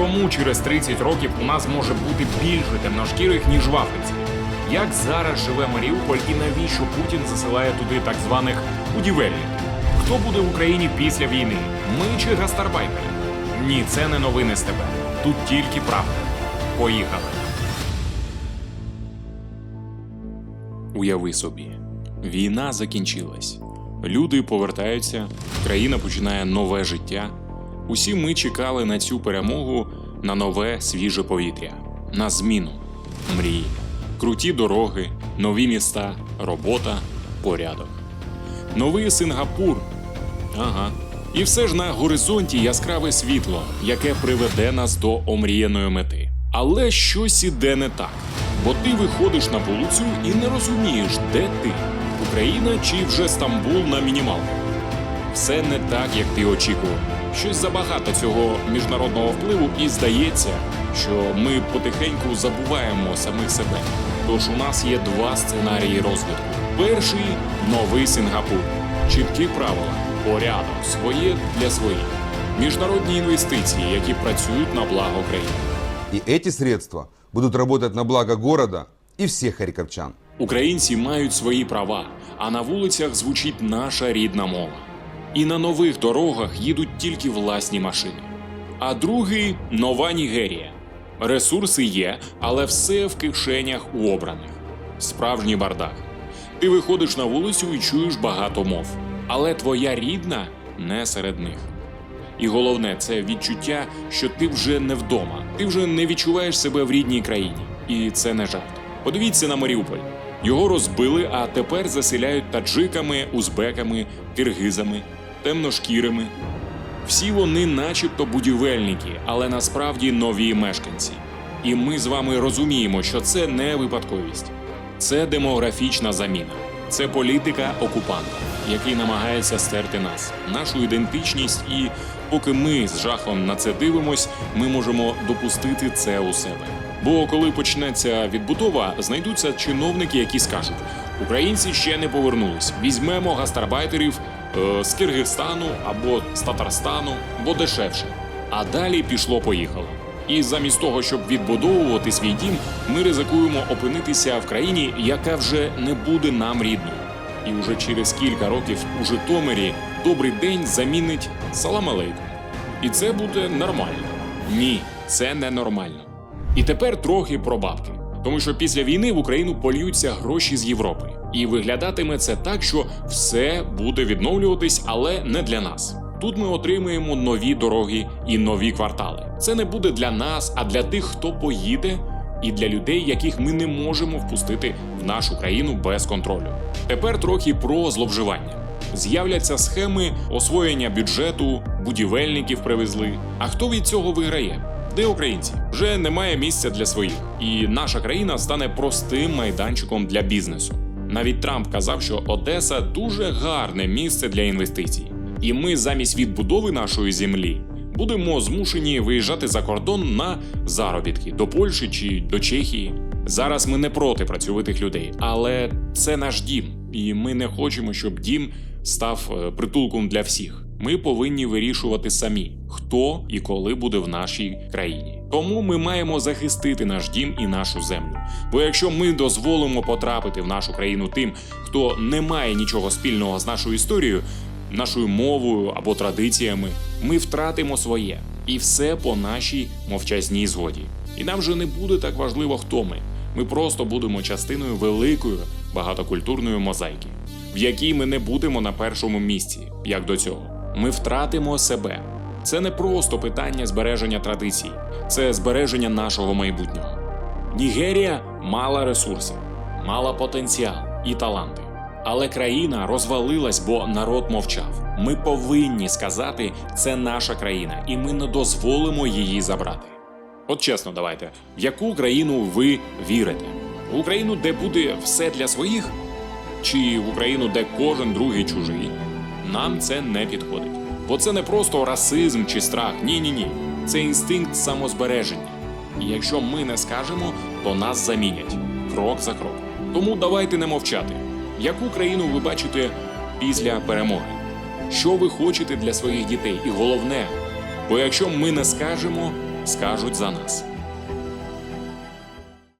чому через 30 років у нас може бути більше темношкірих, ніж в Африці? Як зараз живе Маріуполь і навіщо Путін засилає туди так званих будівельників? Хто буде в Україні після війни? Ми чи гастарбайтери? Ні, це не новини з тебе. Тут тільки правда. Поїхали. Уяви собі, війна закінчилась. Люди повертаються, країна починає нове життя. Усі ми чекали на цю перемогу, на нове свіже повітря, на зміну, мрії, круті дороги, нові міста, робота, порядок. Новий Сингапур. Ага. І все ж на горизонті яскраве світло, яке приведе нас до омріяної мети. Але щось іде не так. Бо ти виходиш на вулицю і не розумієш, де ти Україна чи вже Стамбул на мінімалках. Все не так, як ти очікував. Щось забагато цього міжнародного впливу, і здається, що ми потихеньку забуваємо самих себе. Тож у нас є два сценарії розвитку: перший новий Сингапур, чіткі правила, порядок, своє для своїх, міжнародні інвестиції, які працюють на благо країни. И эти средства будут работать на благо города и всех харьковчан. Українці мають свої права, а на вулицях звучить наша рідна мова. І на нових дорогах їдуть тільки власні машини. А другий нова Нігерія. Ресурси є, але все в кишенях у обраних. Справжній бардак. Ти виходиш на вулицю і чуєш багато мов, але твоя рідна не серед них. І головне, це відчуття, що ти вже не вдома, ти вже не відчуваєш себе в рідній країні. І це не жарт. Подивіться на Маріуполь. Його розбили, а тепер заселяють таджиками, узбеками, киргизами, темношкірими. Всі вони, начебто, будівельники, але насправді нові мешканці. І ми з вами розуміємо, що це не випадковість, це демографічна заміна, це політика окупанта, який намагається стерти нас, нашу ідентичність. І поки ми з жахом на це дивимось, ми можемо допустити це у себе. Бо коли почнеться відбудова, знайдуться чиновники, які скажуть: українці ще не повернулись. Візьмемо гастарбайтерів е, з Киргизстану або з Татарстану, бо дешевше. А далі пішло-поїхало. І замість того, щоб відбудовувати свій дім, ми ризикуємо опинитися в країні, яка вже не буде нам рідною. І уже через кілька років у Житомирі добрий день замінить салам алейкум. І це буде нормально. Ні, це не нормально. І тепер трохи про бабки. Тому що після війни в Україну польються гроші з Європи. І виглядатиме це так, що все буде відновлюватись, але не для нас. Тут ми отримаємо нові дороги і нові квартали. Це не буде для нас, а для тих, хто поїде, і для людей, яких ми не можемо впустити в нашу країну без контролю. Тепер трохи про зловживання. З'являться схеми освоєння бюджету, будівельників привезли. А хто від цього виграє? Де українці? Вже немає місця для своїх, і наша країна стане простим майданчиком для бізнесу. Навіть Трамп казав, що Одеса дуже гарне місце для інвестицій, і ми замість відбудови нашої землі будемо змушені виїжджати за кордон на заробітки до Польщі чи до Чехії. Зараз ми не проти працьовитих людей, але це наш дім, і ми не хочемо, щоб дім став е, притулком для всіх. Ми повинні вирішувати самі, хто і коли буде в нашій країні. Тому ми маємо захистити наш дім і нашу землю. Бо якщо ми дозволимо потрапити в нашу країну тим, хто не має нічого спільного з нашою історією, нашою мовою або традиціями, ми втратимо своє і все по нашій мовчазній згоді. І нам вже не буде так важливо, хто ми. Ми просто будемо частиною великої багатокультурної мозаїки, в якій ми не будемо на першому місці, як до цього. Ми втратимо себе. Це не просто питання збереження традицій, це збереження нашого майбутнього. Нігерія мала ресурси, мала потенціал і таланти. Але країна розвалилась, бо народ мовчав. Ми повинні сказати, це наша країна, і ми не дозволимо її забрати. От чесно, давайте, в яку країну ви вірите? В Україну, де буде все для своїх, чи в Україну, де кожен другий чужий? Нам це не підходить. Бо це не просто расизм чи страх. Ні, ні, ні. Це інстинкт самозбереження. І якщо ми не скажемо, то нас замінять крок за кроком. Тому давайте не мовчати. Яку країну ви бачите після перемоги? Що ви хочете для своїх дітей? І головне, бо якщо ми не скажемо, скажуть за нас.